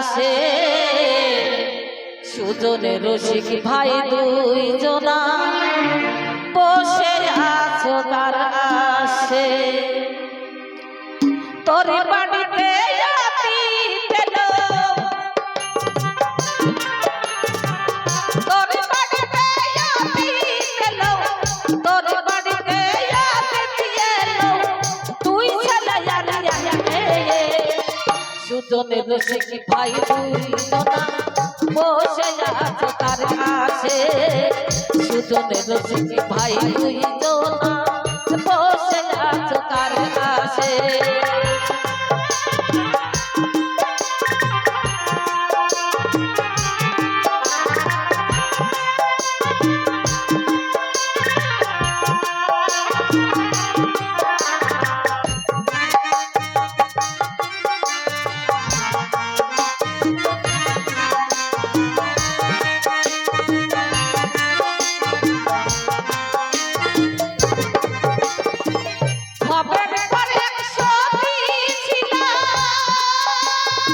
আসে। সুজনে রসিক ভাই দুই জোনা বসে আছো তার আসে। তোর বাড়িতে সুজনের রসিক ভাই দুই জনা বসে আছো তার কাছে, সুজনের রসিক ভাই দুই বসে আছো তার কাছে।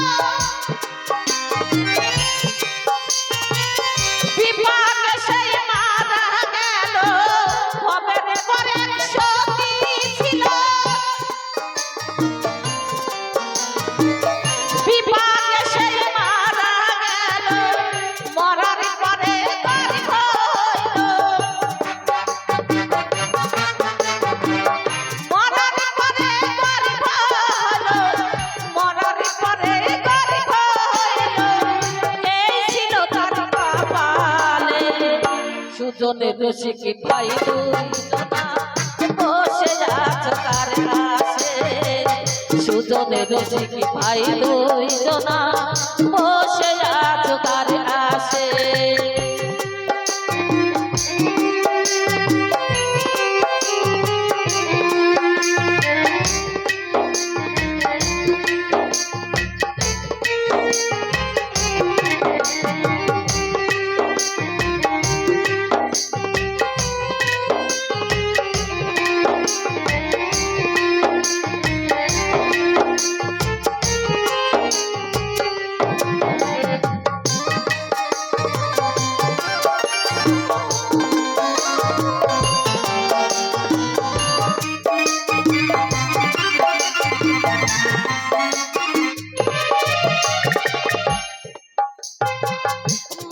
বিপাক সুজনের বেশি কি জনা বসে আছো কার কাছে সুজনের রসিক ভাই দুই জনা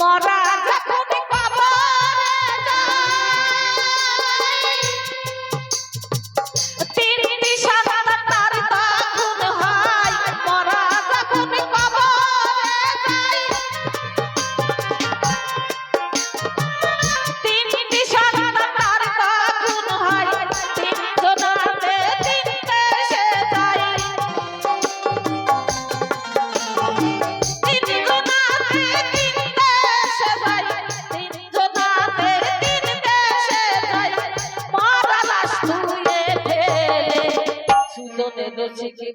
মরা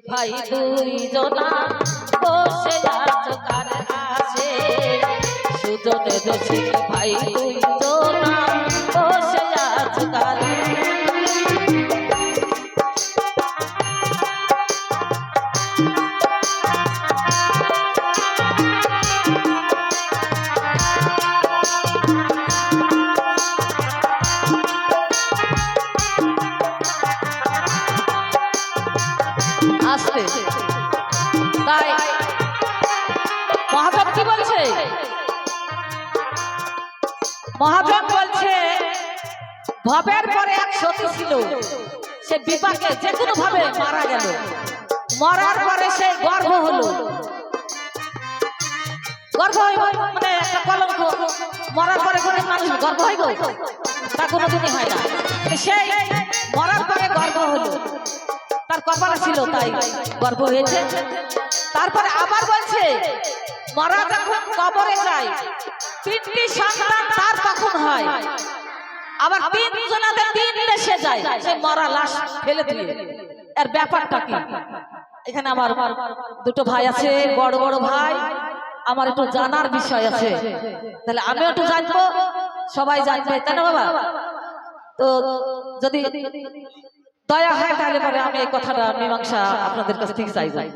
ভাই তুই জনা বসে আছো কার আছে সুজনের দোষী ভাই তুই জনা মহাদেব বলছে, ভবের পরে এক সতী ছিল। সে বিপাকে যে কোনো ভাবে মারা গেল। মরার পরে সে গর্ভ হলো। গর্ভ হইব মানে একটা কলঙ্ক। মরার পরে কোনো মানুষ গর্ভ হইব? তা কোনোদিনই হয় না। সেই মরার পরে গর্ভ হলো। তার কপালে ছিল তাই গর্ভ হয়েছে। তারপরে আবার বলছে মরা যখন কবরে যায়, তিনটি সন্তান তার তখন হয়। আবার তিন জনাতে তিন দেশে যায়, সে মরা লাশ ফেলে দিয়ে। এর ব্যাপারটা কি? এখানে আমার দুটো ভাই আছে, বড় বড় ভাই। আমার একটু জানার বিষয় আছে। তাহলে আমিও একটু জানব, সবাই জানবে, তাই না বাবা? তো যদি দয়া হয় তাহলে পরে আমি এই কথাটা, মীমাংসা আপনাদের কাছে ঠিক চাই যাই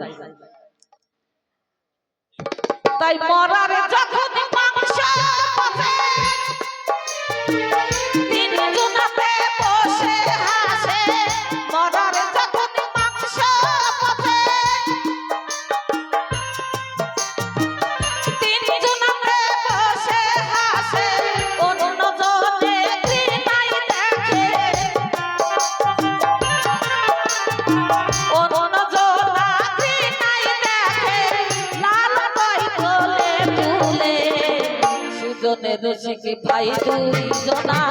তাই মরার যখন মাংস রসিক ভাই দুই জনা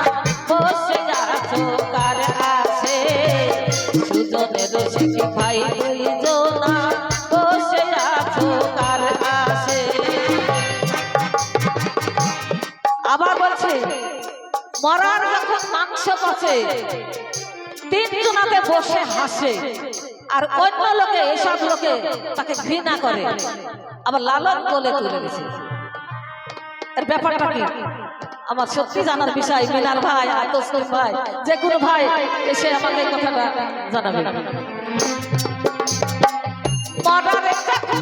বসে আছো। কার আসে সুজনের রসিক ভাই দুই জনা বসে আছো। কার আসে আবার বলছে, মরার যখন মাংস পচে তিন জনাতে বসে হাসে, আর অন্য লোকে, এসব লোকে তাকে ঘৃণা করে। আবার লালন বলে তুলে দিছে এর ব্যাপারটা কি? আমার সত্যি জানার বিষয় মিনার ভাই, আর তসলিম ভাই, যে কোনো ভাই এসে আমাকে কথাটা জানাবে। মরার যখন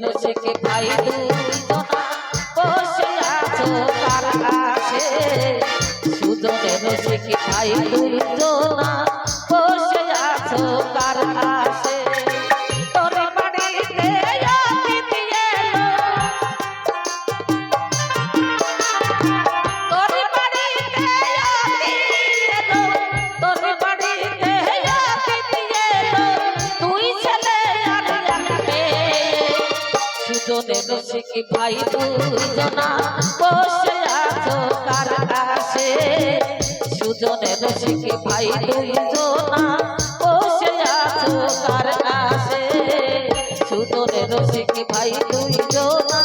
সুজনে খাই বসে আছো। কার সুদনের সুজনে খাই ভাই দুইজনা বসে আছো রসিক ভাই দুজনা বসে আছো কার কাছে? সুজনে রসিক ভাই দুজনা বসে আছো কার কাছে? সুজনে রসিক ভাই দুজনা